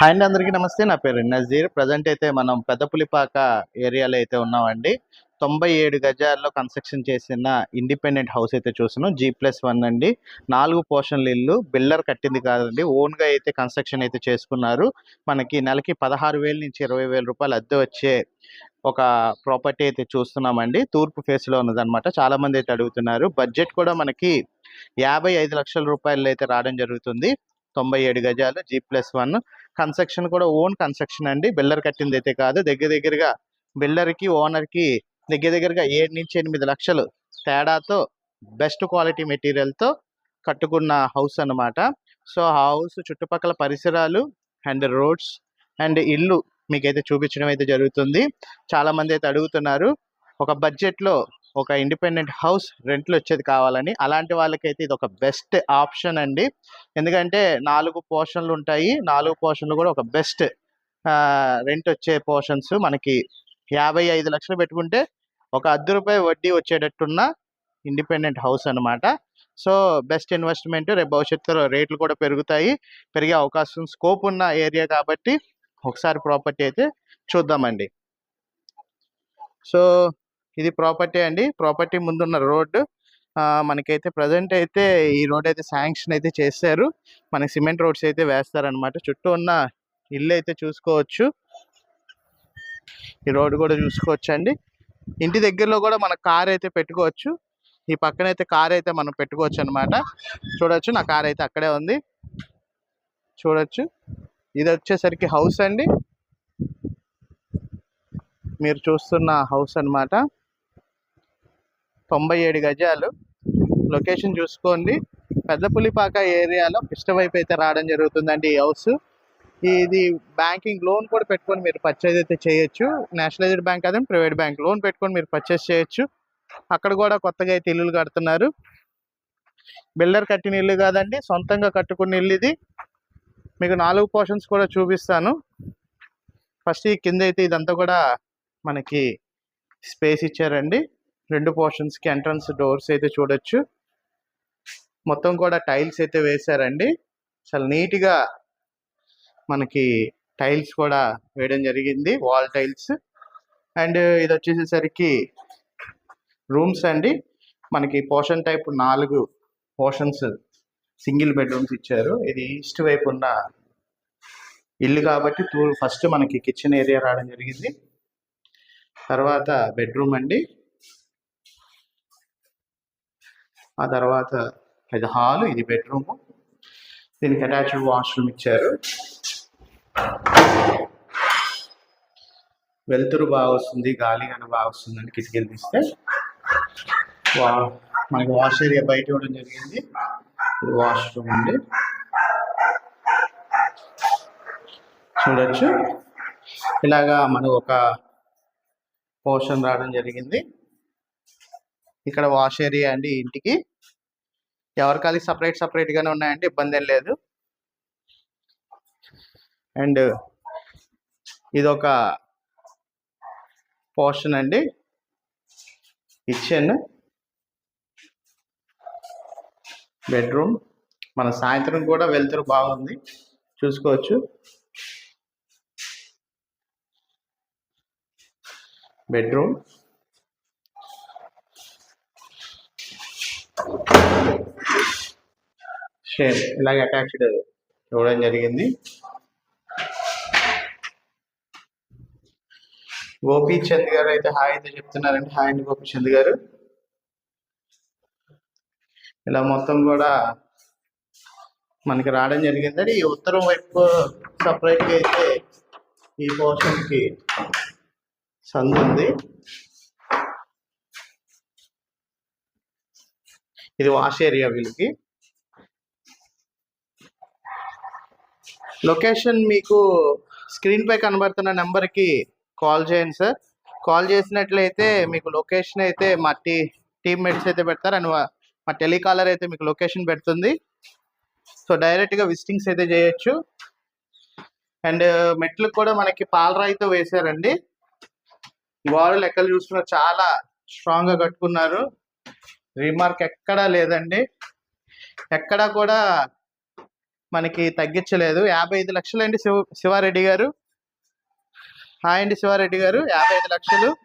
Hi అండి అందరికీ నమస్తే. నా పేరు నజీర్. ప్రజెంట్ అయితే మనం పెద్దపులిపాక ఏరియాలో అయితే ఉన్నామండి. తొంభై ఏడు గజాల్లో కన్స్ట్రక్షన్ చేసిన ఇండిపెండెంట్ హౌస్ అయితే చూసినాం జీ ప్లస్ వన్ అండి. నాలుగు పోర్షన్ల ఇల్లు బిల్డర్ కట్టింది కాదండి. ఓన్గా అయితే కన్స్ట్రక్షన్ అయితే చేసుకున్నారు. మనకి నెలకి పదహారు వేల నుంచి ఇరవై వేల రూపాయలు అద్దె వచ్చే ఒక ప్రాపర్టీ అయితే చూస్తున్నామండి. తూర్పు ఫేస్లో ఉన్నదనమాట చాలా మంది అయితే అడుగుతున్నారు. బడ్జెట్ కూడా మనకి యాభై ఐదు లక్షల రూపాయలు అయితే రావడం జరుగుతుంది. తొంభై ఏడు గజాలు జీ ప్లస్ వన్ కన్స్ట్రక్షన్ కూడా ఓన్ కన్స్ట్రక్షన్ అండి. బిల్డర్ కట్టింది అయితే కాదు. దగ్గర దగ్గరగా బిల్డర్కి ఓనర్కి దగ్గర దగ్గరగా ఏడు నుంచి ఎనిమిది లక్షలు తేడాతో బెస్ట్ క్వాలిటీ మెటీరియల్తో కట్టుకున్న హౌస్ అన్నమాట. సో ఆ హౌస్ చుట్టుపక్కల పరిసరాలు అండ్ రోడ్స్ అండ్ ఇల్లు మీకైతే చూపించడం అయితే జరుగుతుంది. చాలా మంది అయితే అడుగుతున్నారు ఒక బడ్జెట్లో ఒక ఇండిపెండెంట్ హౌస్ రెంట్లు వచ్చేది కావాలని. అలాంటి వాళ్ళకైతే ఇది ఒక బెస్ట్ ఆప్షన్ అండి. ఎందుకంటే నాలుగు పోర్షన్లు ఉంటాయి నాలుగు పోర్షన్లు కూడా ఒక బెస్ట్ రెంట్ వచ్చే పోర్షన్స్ మనకి యాభై ఐదు లక్షలు పెట్టుకుంటే ఒక అర్ధ రూపాయి వడ్డీ వచ్చేటట్టున్న ఇండిపెండెంట్ హౌస్ అన్నమాట. సో బెస్ట్ ఇన్వెస్ట్మెంట్ రేపు భవిష్యత్తులో రేట్లు కూడా పెరుగుతాయి. పెరిగే అవకాశం స్కోప్ ఉన్న ఏరియా కాబట్టి ఒకసారి ప్రాపర్టీ అయితే చూద్దామండి. సో ఇది ప్రాపర్టీ అండి. ప్రాపర్టీ ముందున్న రోడ్డు. మనకైతే ప్రజెంట్ అయితే ఈ రోడ్ అయితే శాంక్షన్ అయితే చేశారు. మనకి సిమెంట్ రోడ్స్ అయితే వేస్తారనమాట చుట్టూ ఉన్న ఇల్లు అయితే చూసుకోవచ్చు. ఈ రోడ్డు కూడా చూసుకోవచ్చు అండి ఇంటి దగ్గరలో కూడా మన కార్ అయితే పెట్టుకోవచ్చు. ఈ పక్కన అయితే కార్ అయితే మనం పెట్టుకోవచ్చు అనమాట చూడొచ్చు నా కార్ అయితే అక్కడే ఉంది. చూడొచ్చు. ఇది వచ్చేసరికి హౌస్ అండి. మీరు చూస్తున్న హౌస్ అన్నమాట. తొంభై ఏడు గజాలు. లొకేషన్ చూసుకోండి. పెద్దపులిపాక ఏరియాలో పిష్ట వైపు అయితే రావడం జరుగుతుందండి ఈ హౌస్. ఇది బ్యాంకింగ్ లోన్ కూడా పెట్టుకొని మీరు పర్చేజ్ అయితే చేయొచ్చు. నేషనలైజ్డ్ బ్యాంక్ అదే ప్రైవేట్ బ్యాంక్ లోన్ పెట్టుకొని మీరు పర్చేస్ చేయొచ్చు. అక్కడ కూడా కొత్తగా అయితే ఇల్లులు కడుతున్నారు. బిల్డర్ కట్టిన ఇల్లు కాదండి సొంతంగా కట్టుకున్న ఇల్లు ఇది. మీకు నాలుగు పోర్షన్స్ కూడా చూపిస్తాను. ఫస్ట్ ఈ కింద అయితే ఇదంతా కూడా మనకి స్పేస్ ఇచ్చారండి. రెండు పోర్షన్స్కి ఎంట్రన్స్ డోర్స్ అయితే చూడొచ్చు. మొత్తం కూడా టైల్స్ అయితే వేశారండి. చాలా నీట్గా మనకి టైల్స్ కూడా వేయడం జరిగింది వాల్ టైల్స్ అండ్ ఇది వచ్చేసేసరికి రూమ్స్ అండి. మనకి పోర్షన్ టైప్ నాలుగు పోర్షన్స్ సింగిల్ బెడ్రూమ్స్ ఇచ్చారు. ఇది ఈస్ట్ వైపు ఉన్న ఇల్లు కాబట్టి టూ ఫస్ట్ మనకి కిచెన్ ఏరియా రావడం జరిగింది. తర్వాత బెడ్రూమ్ అండి. ఆ తర్వాత ఇది హాల్ ఇది బెడ్రూమ్. దీనికి అటాచ్డ్ వాష్రూమ్ ఇచ్చారు. వెలుతురు బాగా వస్తుంది గాలి కానీ బాగా వస్తుందని కిటికీలు తీస్తే. వా మనకి వాష్ ఏరియా బయట ఇవ్వడం జరిగింది. ఇది వాష్రూమ్ అండి. చూడొచ్చు. ఇలాగా మనకు ఒక పోర్షన్ రావడం జరిగింది. ఇక్కడ వాష్ ఏరియా అండి ఇంటికి. ఎవరికాలి సపరేట్ సపరేట్ గానే ఉన్నాయండి ఇబ్బంది ఏం లేదు. అండ్ ఇది ఒక పోర్షన్ అండి. కిచెన్ బెడ్రూమ్ మన సాయంత్రం కూడా వెళ్తురు బాగుంది. చూసుకోవచ్చు. బెడ్రూమ్ సేమ్ ఇలాగే అటాచ్డ్ ఇవ్వడం జరిగింది. గోపీచంద్ గారు అయితే హాయ్ అయితే చెప్తున్నారండి. హాయ్ అండి గోపీచంద్ గారు. ఇలా మొత్తం కూడా మనకి రావడం జరిగిందండి ఈ ఉత్తరం వైపు సపరేట్గా అయితే ఈ పోర్షన్కి సందు ఉంది. ఇది వాష్ ఏరియా వీళ్ళకి. లొకేషన్ మీకు స్క్రీన్ పై కనబడుతున్న నెంబర్కి కాల్ చేయండి సార్. కాల్ చేసినట్లయితే మీకు లొకేషన్ అయితే మా టీ టీమ్ మేట్స్ అయితే పెడతారు. అండ్ మా టెలికాలర్ అయితే మీకు లొకేషన్ పెడుతుంది. సో డైరెక్ట్గా విజిటింగ్స్ అయితే చేయొచ్చు. అండ్ మెట్లకు కూడా మనకి పాలరాయితో వేశారండి. గోడలు లెక్కలు చూసుకున్న చాలా స్ట్రాంగ్గా కట్టుకున్నారు. రిమార్క్ ఎక్కడా లేదండి. ఎక్కడా కూడా మనకి తగ్గించలేదు. యాభై ఐదు లక్షలు అండి శివ శివారెడ్డి గారు. హాయ్ అండి శివారెడ్డి గారు. యాభై ఐదు లక్షలు.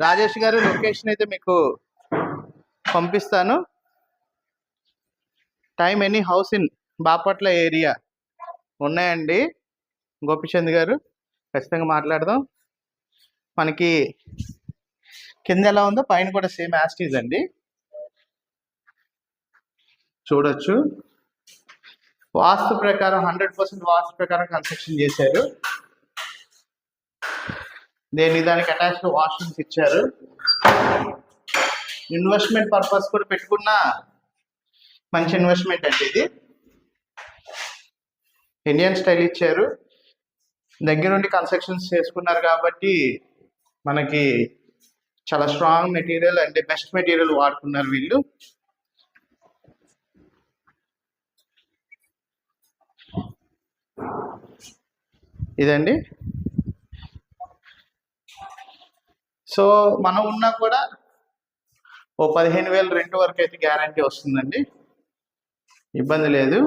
రాజేష్ గారు లొకేషన్ అయితే మీకు పంపిస్తాను. Time any house in Bapatla area. ఉన్నాయండి. గోపిచంద్ గారు ఖచ్చితంగా మాట్లాడదాం. మనకి కింద ఎలా ఉందో పైన కూడా సేమ్ యాస్టీజ్ అండి. చూడొచ్చు. వాస్తు ప్రకారం హండ్రెడ్ పర్సెంట్ వాస్తు ప్రకారం కన్స్ట్రక్షన్ చేశారు. దేని దానికి అటాచ్డ్ వాష్రూమ్స్ ఇచ్చారు. ఇన్వెస్ట్మెంట్ పర్పస్ కూడా పెట్టుకున్న మంచి ఇన్వెస్ట్మెంట్ అండి ఇది. ఇండియన్ స్టైల్ ఇచ్చారు. దగ్గరుండి కన్స్ట్రక్షన్స్ చేసుకున్నారు కాబట్టి మనకి చాలా స్ట్రాంగ్ మెటీరియల్ అంటే బెస్ట్ మెటీరియల్ వాడుకున్నారు వీళ్ళు. ఇదండి. సో మనం ఉన్నా కూడా ఓ పదిహేను వేలు రెంట్ వరకు అయితే గ్యారంటీ వస్తుందండి. ఇబ్బంది లేదు.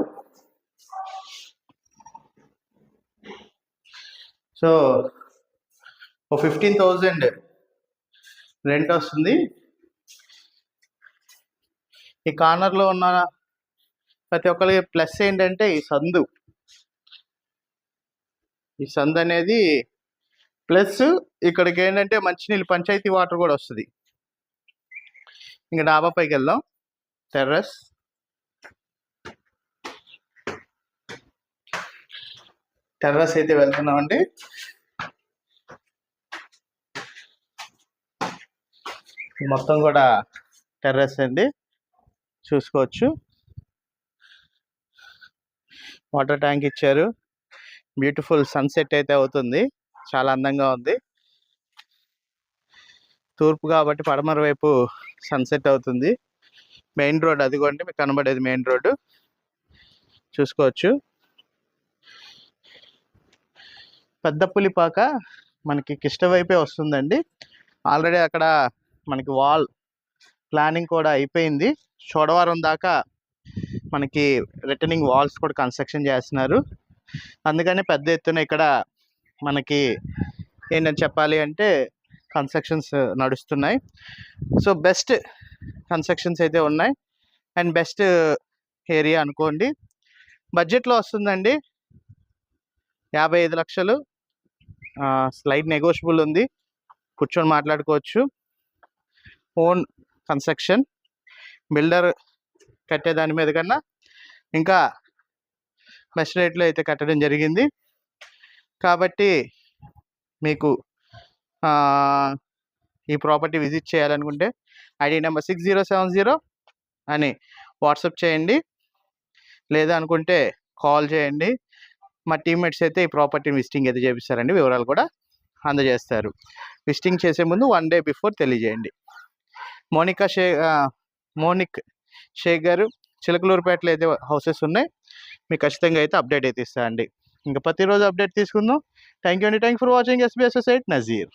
సో ఓ ఫిఫ్టీన్ థౌజండ్ రెంట్ వస్తుంది. ఈ కార్నర్లో ఉన్న ప్రతి ఒక్కరికి ప్లస్ ఏంటంటే ఈ సందు. ఈ సంద్ అనేది ప్లస్ ఇక్కడికి ఏంటంటే మంచినీళ్ళు పంచాయతీ వాటర్ కూడా వస్తుంది. ఇంకా డాబా పైకి వెళ్దాం టెర్రస్. టెర్రస్ అయితే వెళ్తున్నామండి. మొత్తం కూడా టెర్రస్ అండి. చూసుకోవచ్చు. వాటర్ ట్యాంక్ ఇచ్చారు. బ్యూటిఫుల్ సన్సెట్ అయితే అవుతుంది. చాలా అందంగా ఉంది. తూర్పు కాబట్టి పడమర వైపు సన్సెట్ అవుతుంది. మెయిన్ రోడ్ అదిగోండి మీకు కనబడేది మెయిన్ రోడ్డు. చూసుకోవచ్చు. పెద్ద పులిపాక మనకి కిష్ట వైపే వస్తుందండి. ఆల్రెడీ అక్కడ మనకి వాల్ ప్లానింగ్ కూడా అయిపోయింది. చోడవరం దాకా మనకి రిటర్నింగ్ వాల్స్ కూడా కన్స్ట్రక్షన్ చేస్తున్నారు. అందుకని పెద్ద ఎత్తున ఇక్కడ మనకి ఏంటని చెప్పాలి అంటే కన్స్ట్రక్షన్స్ నడుస్తున్నాయి. సో బెస్ట్ కన్స్ట్రక్షన్స్ అయితే ఉన్నాయి. అండ్ బెస్ట్ ఏరియా అనుకోండి. బడ్జెట్లో వస్తుందండి. యాభై ఐదు లక్షలు. స్లైడ్ నెగోషియబుల్ ఉంది. కూర్చొని మాట్లాడుకోవచ్చు. Own construction. బిల్డర్ కట్టే దాని మీద కన్నా ఇంకా బెస్ట్ రేట్లో అయితే కట్టడం జరిగింది. కాబట్టి మీకు ఈ ప్రాపర్టీ విజిట్ చేయాలనుకుంటే ID number six zero seven zero అని వాట్సాప్ చేయండి. లేదా అనుకుంటే కాల్ చేయండి. మా టీమ్మేట్స్ అయితే ఈ ప్రాపర్టీ విజిటింగ్ అయితే చేపిస్తారండి. వివరాలు కూడా అందజేస్తారు. విజిటింగ్ చేసే ముందు వన్ డే బిఫోర్ తెలియజేయండి. మోనికా షే మోనిక్ షేక్ గారు చిలకలూరుపేటలో అయితే హౌసెస్ ఉన్నాయి. మీకు ఖచ్చితంగా అయితే అప్డేట్ అయితే ఇస్తా అండి. ఇంకా ప్రతిరోజు అప్డేట్ తీసుకుందాం. థ్యాంక్ యూ అండి. Thank for watching SBS site Nazeer